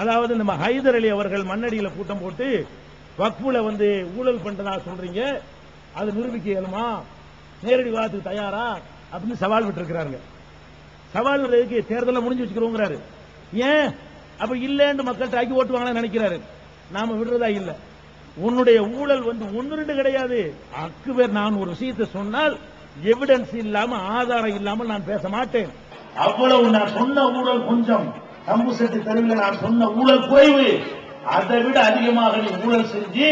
அதாவது நம்ம ஹைதர் அலி அவர்கள் மண்ணடியில கூட்டம் போட்டு வக்ஃபுல வந்து ஊழல் பண்றதா சொல்றீங்க? அது நிரூபிக்க இயலுமா? நேரடி வாதத்துக்கு தயாரா? அப்படின்னு சவால் விட்டுருக்கிறாங்க சவால் விடுறதுக்கு தேர்தலில் முடிஞ்சு வச்சுக்கிறோங்கிறாரு. ஏன்? அப்ப இல்லைன்னு மக்கள்கிட்ட தாக்கி ஓட்டுவாங்கன்னு நினைக்கிறாரு. நாம விடுறதா இல்ல. உன்னுடைய ஊழல் வந்து ஒன்னு ரெண்டு கிடையாது அக்குவர் நான் ஒரு விஷயத்தை சொன்னால் எவிடன்ஸ் இல்லாம ஆதாரம் இல்லாமல் நான் பேச மாட்டேன். அவ்வளவு நான் சொன்ன ஊழல் கொஞ்சம். தம்பு செட்டு தெருவில் நான் சொன்ன ஊழல் குறைவு அதை விட அதிகமாக நீ ஊழல் செஞ்சு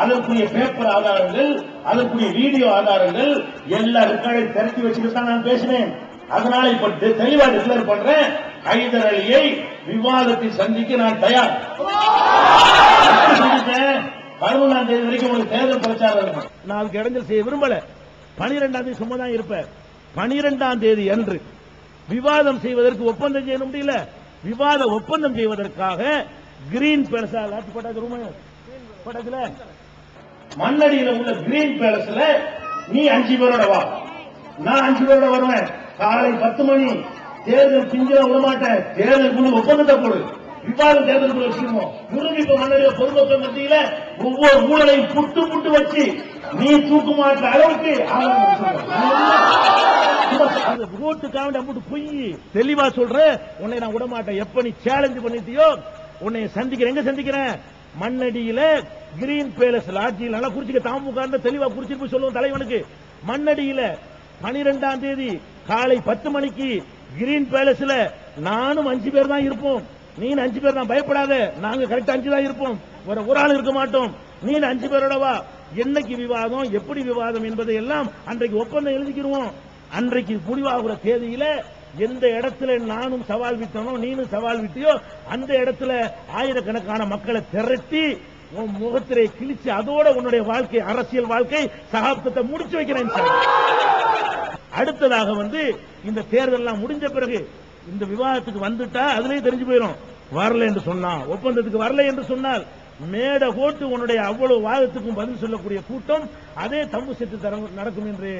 அதற்குரிய பேப்பர் ஆதாரங்கள் அதற்குரிய வீடியோ ஆதாரங்கள் எல்லா ரெக்கார்டையும் திரட்டி வச்சுட்டு தான் நான் பேசினேன். அதனால இப்ப தெளிவா டிக்ளேர் பண்றேன். ஹைதர் அலியை விவாதத்தை சந்திக்க நான் தயார். பதினொன்றாம் தேதி வரைக்கும் உங்களுக்கு தேர்தல் பிரச்சாரம் இருக்கும். நான் அதுக்கு இடைஞ்சல் செய்ய விரும்பல. பனிரெண்டாம் தேதி சும்மா தான் இருப்பேன். பனிரெண்டாம் தேதி அன்று விவாதம் செய்வதற்கு ஒப்பந்தம் செய்ய முடியல. விவாத ஒப்பந்தம் செய்வதற்காக கிரீன் பேலஸா லாட்டி போட்டாச்சு ரூம் மண்ணடியில உள்ள கிரீன் பேலஸ்ல நீ அஞ்சு பேரோட வா. நான் அஞ்சு பேரோட வருவேன். காலை பத்து மணி. தேர்தல் பிஞ்சா விட மாட்டேன். தேர்தல் குழு ஒப்பந்தத்தை போடு விவாதம் தேர்தல் குழு வச்சிருவோம் நிரூபிப்பு மண்ணடியில பொதுமக்கள் மத்தியில ஒவ்வொரு ஊழலையும் புட்டு புட்டு வச்சு நீ தூக்கு மாற்ற அளவுக்கு ஆதாரம் அந்த அது ரோட்டுக்காக நம்மட்டு பொய் தெளிவா சொல்ற உன்னை நான் விடமாட்டேன். எப்ப நீ சேலஞ்ச் பண்ணிட்டியோ உன்னை சந்திக்கிறேன். எங்க சந்திக்கிறேன்? மண்ணடியில கிரீன் பேலஸ் லாட்ஜியில் நல்லா குறிச்சிக்க தாமுக தெளிவா குறிச்சிட்டு சொல்லுவோம் தலைவனுக்கு. மண்ணடியில பனிரெண்டாம் தேதி காலை பத்து மணிக்கு கிரீன் பேலஸ்ல நானும் அஞ்சு பேர் தான் இருப்போம். நீ அஞ்சு பேர் தான். பயப்படாத. நாங்க கரெக்டா அஞ்சு தான் இருப்போம். ஒரு ஒரு ஆள் இருக்க மாட்டோம். நீ அஞ்சு பேரோட வா என்னைக்கு விவாதம்? எப்படி விவாதம்? என்பதை எல்லாம் அன்றைக்கு ஒப்பந்தம் எழுதிக்கிறோம் அன்றைக்கு முடிவாகிற தேதியில எந்த இடத்துல நானும் சவால் விட்டனோ நீனும் சவால் விட்டியோ அந்த இடத்துல ஆயிரக்கணக்கான மக்களை திரட்டி உன் முகத்திலே கிழிச்சு அதோட உன்னுடைய வாழ்க்கை அரசியல் வாழ்க்கை சகாப்தத்தை முடிச்சு வைக்கிறேன் அடுத்ததாக வந்து இந்த தேர்தல் எல்லாம் முடிஞ்ச பிறகு இந்த விவாதத்துக்கு வந்துட்டா அதுலயே தெரிஞ்சு போயிடும் வரல என்று சொன்னா ஒப்பந்தத்துக்கு வரல என்று சொன்னால் மேடை போட்டு உன்னுடைய அவ்வளவு வாதத்துக்கும் பதில் சொல்லக்கூடிய கூட்டம் அதே தம்பு செட்டு நடக்கும் என்று.